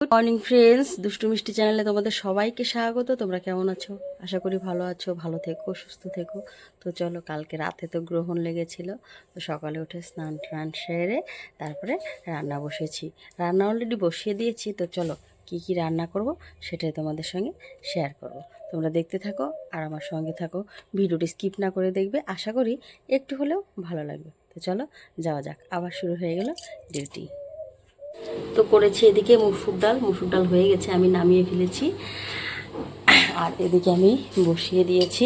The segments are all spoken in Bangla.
গুড মর্নিং ফ্রেন্ডস দুষ্টু মিষ্টি চ্যানেলে তোমাদের সবাইকে স্বাগত। তোমরা কেমন আছো? আশা করি ভালো আছো, ভালো থেকো, সুস্থ থেকো। তো চলো, কালকে রাতে তো গ্রহণ লেগেছিল। তো সকালে উঠে স্নান টান সেরে তারপরে রান্না বসেছি। রান্না অলরেডি বসিয়ে দিয়েছি। তো চলো, কি কি রান্না করব সেটাই তোমাদের সঙ্গে শেয়ার করব। তোমরা দেখতে থাকো আর আমার সঙ্গে থাকো। ভিডিওটি স্কিপ না করে দেখবে। আশা করি একটু হলেও ভালো লাগবে। তো চলো, যাওয়া যাক। আবার শুরু হয়ে গেল ডিউটি তো করেছি এদিকে মুসুর ডাল। মুসুর ডাল হয়ে গেছে, আমি নামিয়ে ফেলেছি। আর এদিকে আমি বসিয়ে দিয়েছি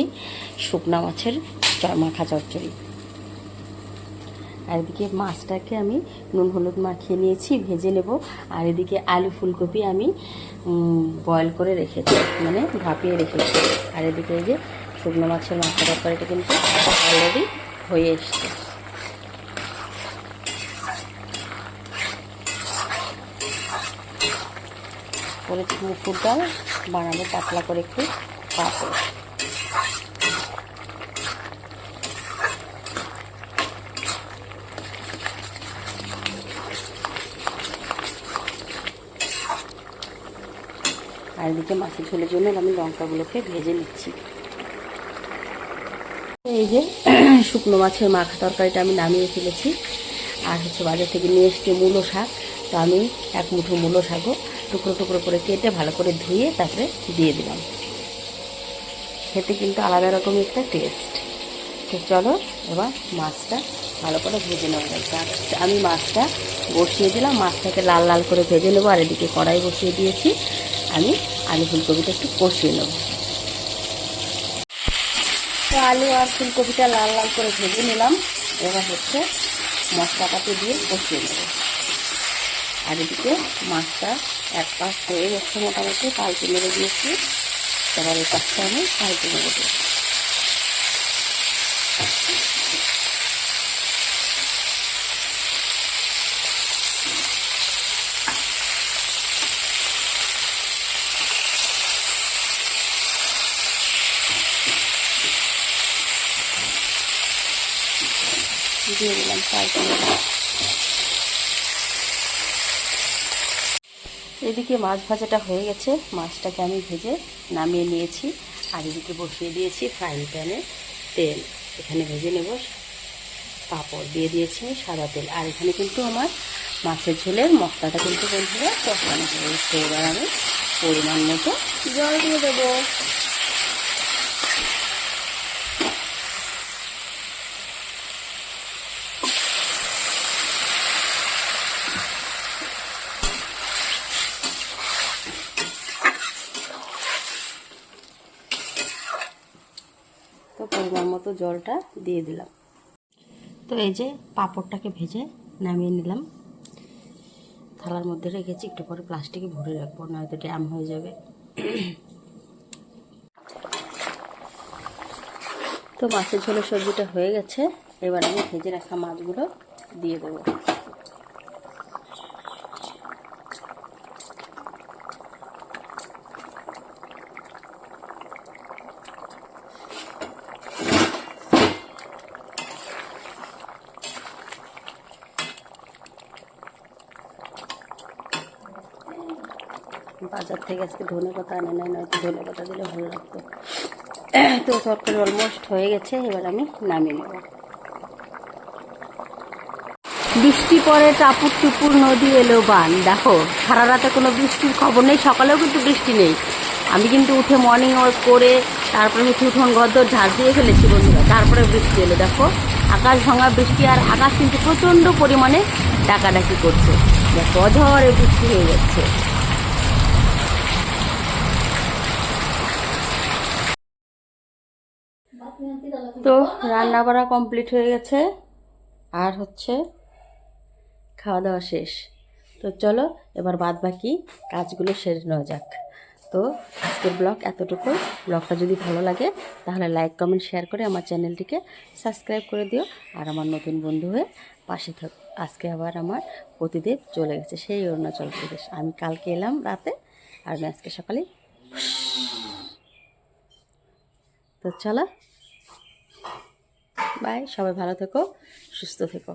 শুকনা মাছের মাখা চচ্চড়ি। আর এদিকে মাছটাকে আমি নুন হলুদ মাখিয়ে নিয়েছি, ভেজে নেব। আর এদিকে আলু ফুলকপি আমি বয়েল করে রেখেছি মানে ভাপিয়ে রেখেছি। আর এদিকে এই যে শুকনো মাছের মাথা তরকারিটা কিন্তু অলরেডি হয়ে এসছে। করেছি মুসুর ডাল বানাবো পাতলা করে একটু পাতলা আর এদিকে মাছের ঝোলের জন্য আমি লঙ্কাগুলোকে ভেজে নিচ্ছি। এই যে শুকনো মাছের মাখা তরকারিটা আমি নামিয়ে ফেলেছি। আর হচ্ছে বাজার থেকে নিয়ে এসছি মূলো শাক। তো আমি এক মুঠো মূলো শাকও টুকরো টুকরো করে কেটে ভালো করে ধুয়ে তারপরে দিয়ে দিলাম। খেতে কিন্তু আলাদা রকম একটা টেস্ট তো চলো এবার মাছটা ভালো করে ভেজে যাচ্ছে আর আমি মাছটা বসিয়ে দিলাম, মাছটাকে লাল লাল করে ভেজে নেব, আর এদিকে কড়াই বসিয়ে দিয়েছি। আমি আলু ফুলকপিটা একটু কষিয়ে নেব। তো আলু আর ফুলকপিটা লাল লাল করে ভেজে নিলাম। এবার হচ্ছে মশলাটাকে দিয়ে কষিয়ে নেব। আর এদিকে মাছটা এক পাশ হয়ে গেছে মোটামুটি পাল্টে মেরে দিয়েছি। এবার এই পাশটা আমি পাল্টে মেরে দিই দিয়ে দিলাম পাল্টে এদিকে মাছ ভাজাটা হয়ে গেছে। মাছটাকে আমি ভেজে নামিয়ে নিয়েছি। আর এদিকে বসিয়ে দিয়েছি ফ্রাইং প্যানে তেল। এখানে ভেজে নেব পাঁপড়। দিয়ে দিয়েছি সাদা তেল। আর এখানে কিন্তু আমার মাছের ঝোলের মশলাটা কিন্তু বন্ধুরা তখন এবার আমি পরিমাণ মতো জল দিয়ে দেবো। তো পরিমাণ মতো জলটা দিয়ে দিলাম। তো এই যে পাঁপড়টাকে ভেজে নামিয়ে নিলাম। থালার মধ্যে রেখেছি, একটু পরে প্লাস্টিকে ভরে রাখব, নয়তো ড্যাম হয়ে যাবে। তো মাছের ঝোলের সবজিটা হয়ে গেছে। এবার আমি ভেজে রাখা মাছগুলো দিয়ে দেবো। বাজার থেকে আজকে ধনে পাতা আনে নাই, নয়তো ধনে পাতা দিলে ভালো লাগতো। তো তরকারি অলমোস্ট হয়ে গেছে, এবার আমি নামিয়ে নেব। বৃষ্টি পরে টাপুর টুপুর নদী এলো বান। দেখো, সারা রাতে কোনো বৃষ্টির খবর নেই, সকালেও কিন্তু বৃষ্টি নেই। আমি কিন্তু উঠে মর্নিং ওয়াক করে, তারপরে হচ্ছে উঠোন গদ্দর ঝাড় দিয়ে ফেলেছি বন্ধুরা তারপরে বৃষ্টি এলো, দেখো। আকাশ ভাঙা বৃষ্টি, আর আকাশ কিন্তু প্রচণ্ড পরিমাণে ডাকাডাকি করছে। দেখো, অঝরে বৃষ্টি হয়ে যাচ্ছে। তো রান্না বাড়া কমপ্লিট হয়ে গেছে। আর হচ্ছে খাওয়া দাওয়া শেষ। তো চলো, এবার বাদ বাকি কাজগুলো সেরে নেওয়া যাক। তো আজকের ব্লগ এতটুকু ব্লগটা যদি ভালো লাগে, তাহলে লাইক, কমেন্ট, শেয়ার করে আমার চ্যানেলটিকে সাবস্ক্রাইব করে দিও। আর আমার নতুন বন্ধু হয়ে পাশে থাক আজকে আবার আমার প্রতিদেব চলে গেছে, সেই অরুণাচল প্রদেশ। আমি কালকে এলাম রাতে, আর আমি আজকে সকালে তো চলো। বাই সবাই ভালো থেকো সুস্থ থেকো।